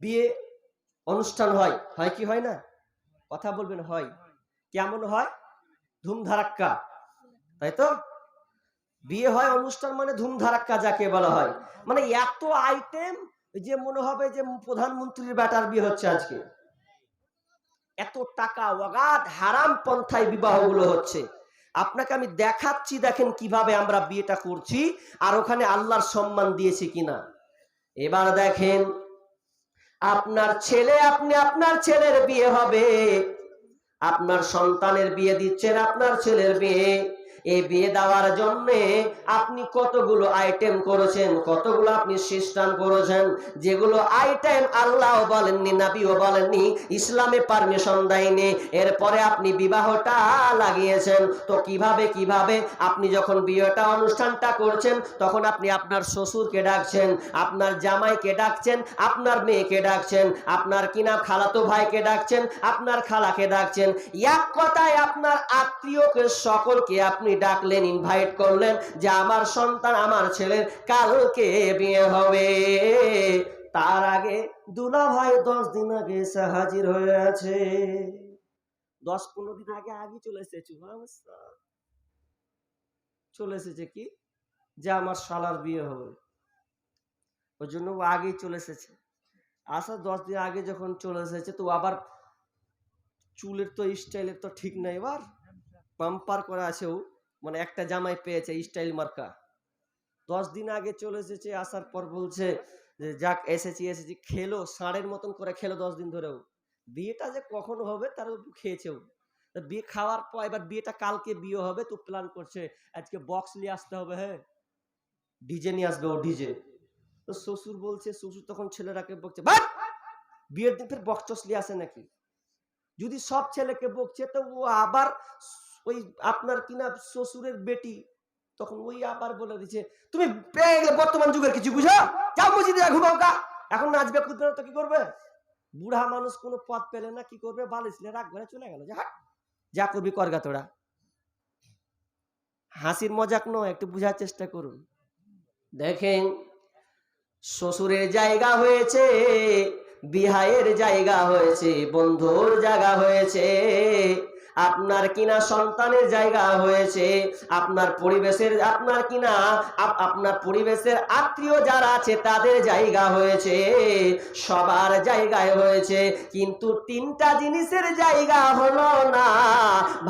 বিয়ে অনুষ্ঠান হয় হয় কি হয় না? কথা বলবেন, হয়। কেমন হয়? ধুমধারাক্কা। তাই তো? বিয়ে হয়, অনুষ্ঠান মানে ধুমধারাক্কা যাকে বলা হয়। মানে এত আইটেম যে মনে হবে যে প্রধানমন্ত্রীর ব্যাটার বিয়ে হচ্ছে আজকে। এত টাকা অগাধ হারাম পন্থায় বিবাহগুলো হচ্ছে। আপনাকে আমি দেখাচ্ছি, দেখেন কীভাবে আমরা বিয়েটা করছি আর ওখানে আল্লাহর সম্মান দিয়েছি কিনা। এবার দেখেন আপনার ছেলে আপনি আপনার ছেলের বিয়ে হবে। আপনার সন্তানের বিয়ে দিচ্ছেন আপনার ছেলের বিয়ে এই বিয়ে দেওয়ার জন্য আপনি কতগুলো আইটেম করেছেন, কতগুলো আপনি সিস্টেম করেছেন, যেগুলো আইটেম আল্লাহ বলেননি, নাবিও বলেননি, ইসলামে পারমিশন দেয়নি, এরপরে আপনি বিবাহটা লাগিয়েছেন, তো কীভাবে কীভাবে? আপনি যখন বিয়েটা, অনুষ্ঠানটা করছেন, তখন আপনি আপনার শ্বশুরকে ডাকছেন, আপনার জামাইকে ডাকছেন, আপনার মেয়েকে ডাকছেন, আপনার কিনা খালাতো ভাইকে ডাকছেন, আপনার খালাকে ডাকছেন। এক কথায় আপনার আত্মীয়কে, সকলকে আপনি ডাকলেন ইনভাইট করলেন যে আমার সন্তান আমার ছেলের কালকে বিয়ে হবে। তার আগে দুলা ভাই দশ দিন আগে এসে হাজির হয়ে আছে দশ পনেরো দিন আগে আগে চলে এসেছে চলে এসেছে কি? যে আমার শালার বিয়ে হবে। ওই জন্য ও আগেই চলে এসেছে। আসার দশ দিন আগে যখন চলে এসেছে তো আবার চুলের তো স্টাইলের তো ঠিক নাই, এবার পাম্পার করা আছে ও। মানে একটা জামাই পেয়েছে স্টাইল মার্কা। দশ দিন আগে চলে এসেছে, আসার পর বলছে যে, যাক, এসেছি এসেছি। খেলো, ষাঁড়ের মতন করে খেলো দশ দিন ধরেও। বিয়েটা যে কখন হবে তার খেয়েছেও। বিয়ে খাওয়ার পর এবার বিয়েটা কালকে বিয়ে হবে, তো প্ল্যান করছে আজকে বক্স নিয়ে আসতে হবে হ্যাঁ? ডিজে নিয়ে আসবে ও ডিজে তো শ্বশুর বলছে, শ্বশুর তখন ছেলেরাকে বকছে "বাট! বিয়ের দিন ফের বক্স নিয়ে আসে নাকি? যদি সব ছেলেকে বকছে, তো ও আবার ওই আপনার কিনা শ্বশুরের বেটি? তখন ওই আবার বলে দিচ্ছে তুমি বর্তমান যুগের কিছু বুঝো? যাও মসজিদে ঘুমাও গা। এখন নাচবে, কুদবে তো কি করবে? বুড়া মানুষ কোনো পথ পেলে না, কি করবে? বালিশলে রাগ ঘরে চলে গেল। যে, যা করবি করগা তোরা। হাসির মজাক নয়, একটু বুঝার চেষ্টা করুন। দেখেন, শ্বশুরের জায়গা হয়েছে, বিহায়ের জায়গা হয়েছে, বন্ধুর জায়গা হয়েছে। আপনার কিনা সন্তানের জায়গা হয়েছে, আপনার পরিবেশের, আপনার কিনা আপনার পরিবেশের আত্মীয় যারা আছে তাদের জায়গা হয়েছে, সবার জায়গায় হয়েছে, কিন্তু তিনটা জিনিসের জায়গা হলো না।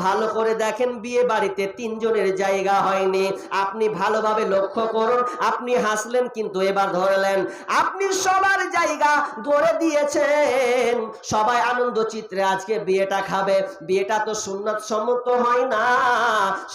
ভালো করে দেখেন, বিয়ে বাড়িতে তিনজনের জায়গা হয়নি। আপনি ভালোভাবে লক্ষ্য করুন, আপনি হাসলেন কিন্তু এবার ধরলেন। আপনি সবার জায়গা ধরে দিয়েছেন। সবাই আনন্দ চিত্রে আজকে বিয়েটা খাবে। বিয়েটা তো সুন্নত সম্মত হয় না,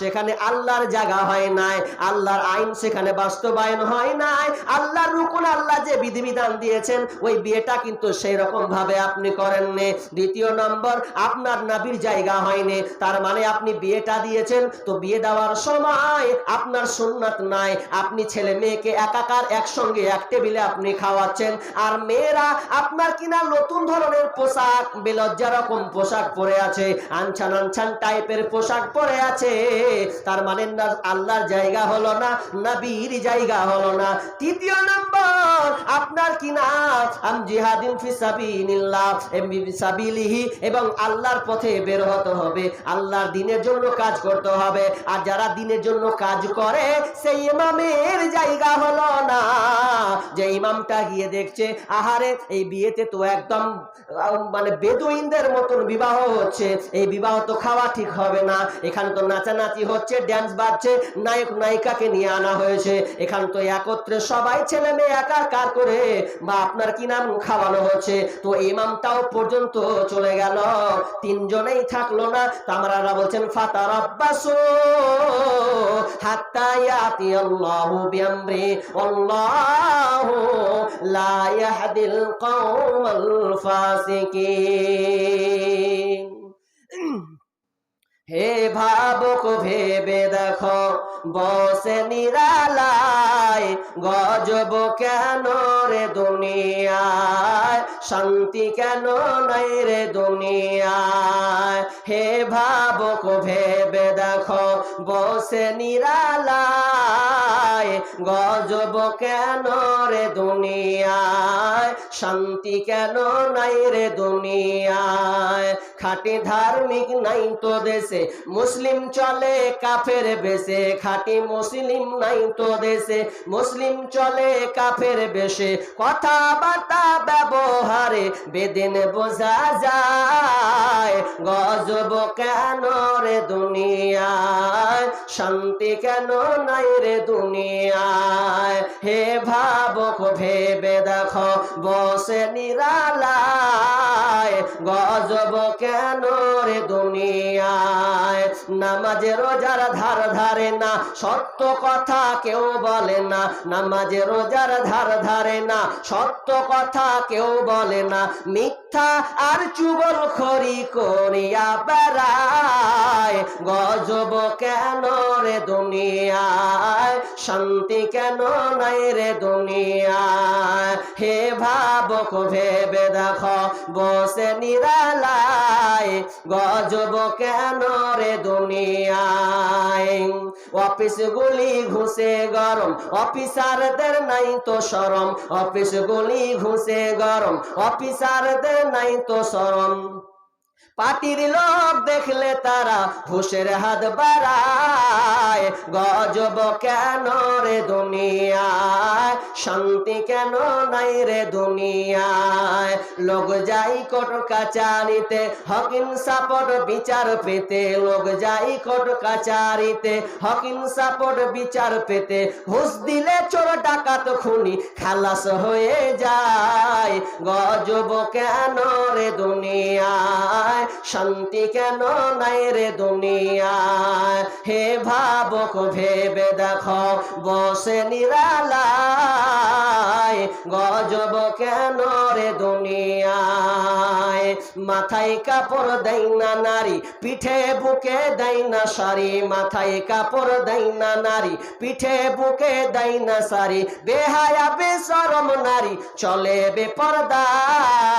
সেখানে আল্লাহর জায়গা হয় নাই, আল্লাহর আইন সেখানে বাস্তবায়ন হয় নাই, আল্লাহর রুকুন আল্লাহ যে বিধিবিধান দিয়েছেন, ওই বিয়েটা কিন্তু সেই রকম ভাবে আপনি করেননি। দ্বিতীয় নম্বর, আপনার নাবির জায়গা হয়নি, তার মানে আপনি বিয়েটা দিয়েছেন, তো বিয়ে দেওয়ার সময় আপনার সুন্নাত নাই, আপনি ছেলে মেয়েকে একাকার একসঙ্গে এক টেবিলে আপনি খাওয়াচ্ছেন, আর মেয়েরা আপনার কিনা নতুন ধরনের পোশাক, বেলজ্জা রকম পোশাক পরে আছে আনছান আনছান টাইপের পোশাক পরে আছে। তার মানে আল্লাহর জায়গা হলো না, নবীর জায়গা হলো না। তৃতীয় নম্বর আপনার সাবিলিহি, এবং আল্লাহর পথে বের হতে হবে। আল্লাহর দিনের জন্য কাজ করতে হবে। আর যারা দিনের জন্য কাজ করে, সেই ইমামের জায়গা হলো না। যে ইমামটা গিয়ে দেখছে, আহারে, এই বিয়েতে তো একদম মানে বেদুইনদের মতন বিবাহ হচ্ছে। এই বিবাহ তো খাওয়া ঠিক হবে না। এখানে তো নাচানাচি হচ্ছে ড্যান্স বাজছে। নায়ক, নায়িকাকে নিয়ে আনা হয়েছে। এখানে তো একত্রে সবাই ছেলে মেয়ে একাকার করে, বা আপনার কি নাম খাওয়ানো হচ্ছে তো ইমামটাও পর্যন্ত চলে গেল। তিনজনেই থাকল না। তামরারা বলছেন ফাতার আব্বাসু হাত্তা লা ইয়াহদিল কওমাল হে ভাবক, ভেবে দেখো, বসে নিরালায়, গজব কেন রে দুনিয়ায়? শান্তি কেন নাই রে দুনিয়ায়? হে ভাবক, ভেবে দেখো, বসে নিরালায়, গজব কেন রে দুনিয়ায়? শান্তি কেন নাই রে দুনিয়ায়? খাটি ধার্মিক নাই তো দেশে মুসলিম চলে কাফের বেশে, খাটি মুসলিম নাই তো দেশে। মুসলিম চলে কাফের বেশে, কথাবার্তা ব্যবহারে বেদিন বোঝা যায়। গজব কেন রে দুনিয়ায়? শান্তি কেন নাই রে দুনিয়ায়? হে ভাবক, ভেবে দেখো, বসে নিরালায়। গজব কেন রে দুনিয়ায়? নামাজে রোজার ধার ধারে না, সত্য কথা কেউ বলে না। নামাজে রোজার ধার ধারে না, সত্য কথা কেউ বলে না। মিথ্যা আর চুগল খড়ি করিয়া বেড়ায়, গজব কেন রে দুনিয়ায়? শান্তি কেন নাই রে দুনিয়ায়? হে ভাবক, ভেবে দেখো বসে নিরালায় গজব কেন রে দুনিয়ায়? অফিস গুলি ঘুষে গরম, অফিসারদের নাই তো সরম। অফিস গুলি ঘুষে গরম, অফিসারদের নাই তো সরম। পাটির লোক দেখলে তারা ঘুষের হাত বাড়ায়, গজব কেন রে দুনিয়ায়? শান্তি কেন নাই রে দুনিয়ায়? লোক যাই কোট কাচারিতে, হকিন সাপট বিচার পেতে, লোক যাই কোট কাচারিতে, হকিন সাপট বিচার পেতে ঘুষ দিলে চোর ডাকাত খুনি খালাস হয়ে যায়, গজব কেন রে দুনিয়ায়? শান্তি কেন নাই রে দুনিয়ায়? হে ভাবক, ভেবে দেখো, বসে নিরালায়, গজব কেন রে দুনিয়ায়? মাথায় কাপড় দেয় না নারী, পিঠে বুকে দেয় না শাড়ি, মাথায় কাপড় দেয় না নারী, পিঠে বুকে দেয় না শাড়ি, বেহায়া বেসরম নারী, চলে বেপরদায়।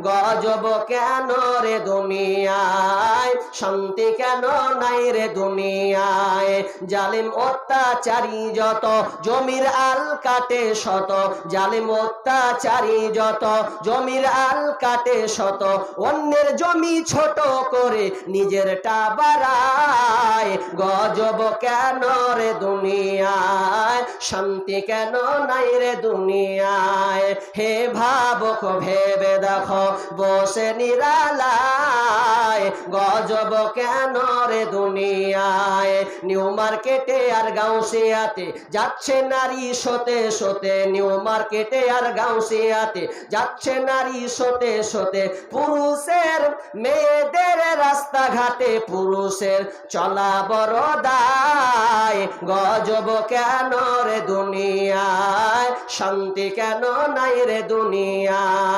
গজব কেন রে দুনিয়ায়? শান্তি কেন নাই রে দুনিয়ায়? জালিম অত্যাচারী যত, জমির আল কাটে শত। জালিম অত্যাচারী যত, জমির আল কাটে শত। অন্যের জমি ছোট করে নিজেরটা বাড়ায়। গজব কেন রে দুনিয়ায়? শান্তি কেন নাই রে দুনিয়ায়? হে ভাবক, ভেবে দেখো বসে নিরালায়, গজব কেন রে দুনিয়ায়? নিউ মার্কেটে আর গাউসিয়াতে যাচ্ছে নারী সতে সতে নিউ মার্কেটে আর গাউসিয়াতে যাচ্ছে নারী সতে সতে। পুরুষের মেয়েদের রাস্তাঘাটে পুরুষের চলা বড় দায় গজব কেন রে দুনিয়ায়? শান্তি কেন নাই রে দুনিয়ায়?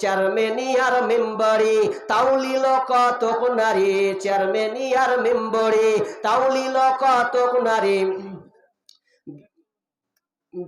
চেয়ারম্যানিয়ার মেম্বরি তাউলিল কতক নারী চেয়ারম্যানিয়ার মেম্বরি তাউলিল কতক নারী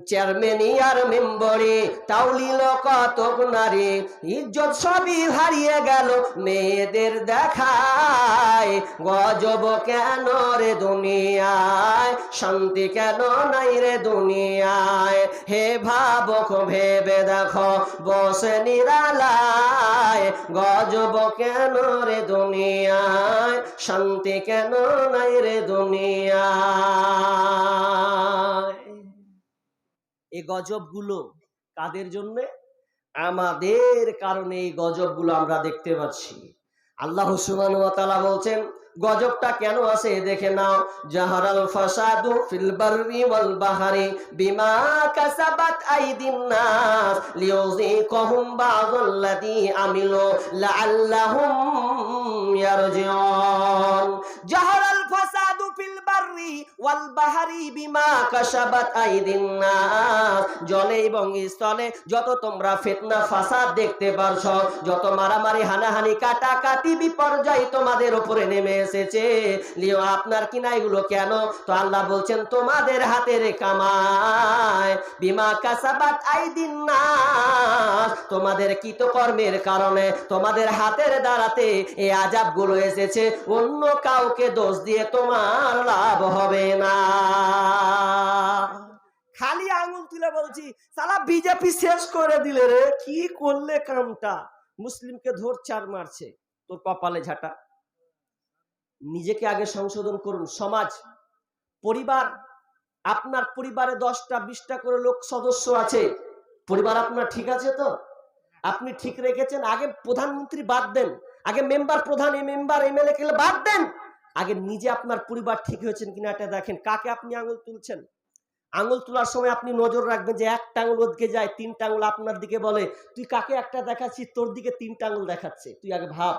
চেয়ারম্যানিয়ার মেম্বরে তাউলিল কতক নারী, ইজ্জত সবই হারিয়ে গেল মেয়েদের দেখায় গজব কেন রে দুনিয়ায়? শান্তি কেন নাই রে দুনিয়ায়? হে ভাবক, ভেবে দেখো, বসে নিরালায়। গজব কেন রে দুনিয়ায়? শান্তি কেন নাই রে দুনিয়ায়? এই গজবগুলো কাদের জন্য? আমাদের কারণে এই গজবগুলো আমরা দেখতে পাচ্ছি। আল্লাহ ওয়া বলছেন গজবটা কেন আছে দেখে নাও। জাহারাল ফাসাদু ফিল বাররি ওয়াল বাহরি বিমা কাসাবাত আইদিন নাস লিয়ুযিকাহুম বা'দাল্লাযী আমিলু লাআল্লাহুম ইয়ারজিউন। জাহারাল বাররি ওয়াল তোমাদের আপনার কিনা এগুলো কেন? তো আল্লাহ বলছেন, তোমাদের হাতের কামায় বিমা কাসাবাত আইদিন তোমাদের কারণে তোমাদের হাতের এই আজাবগুলো এসেছে। অন্য কাউকে দোষ দিয়ে তোমার লাভ হবে না। খালি আঙুল তুলে বলছি, সালা বিজেপি শেষ করে দিলে রে, কি করলে কামটা? মুসলিমকে ধরছে আর মারছে, তোর কপালে ঝাঁটা। নিজেকে আগে সংশোধন করুন, সমাজ, পরিবার। আপনার পরিবারে দশটা, বিশটা করে লোক সদস্য আছে। পরিবার আপনার ঠিক আছে তো? আপনি ঠিক রেখেছেন, আগে প্রধানমন্ত্রী বাদ দেন, আগে মেম্বার প্রধান এই মেম্বার, এমএলএ বাদ দেন। আগে নিজে আপনার পরিবার ঠিক হয়েছেন কিনা এটা দেখেন। কাকে আপনি আঙুল তুলছেন? আঙুল তোলার সময় আপনি নজর রাখবেন যে একটা আঙুল ওদিকে যায়, তিনটা আঙুল আপনার দিকে বলে। তুই কাকে একটা দেখাচ্ছিস? তোর দিকে তিনটা আঙুল দেখাচ্ছে। তুই আগে ভাব।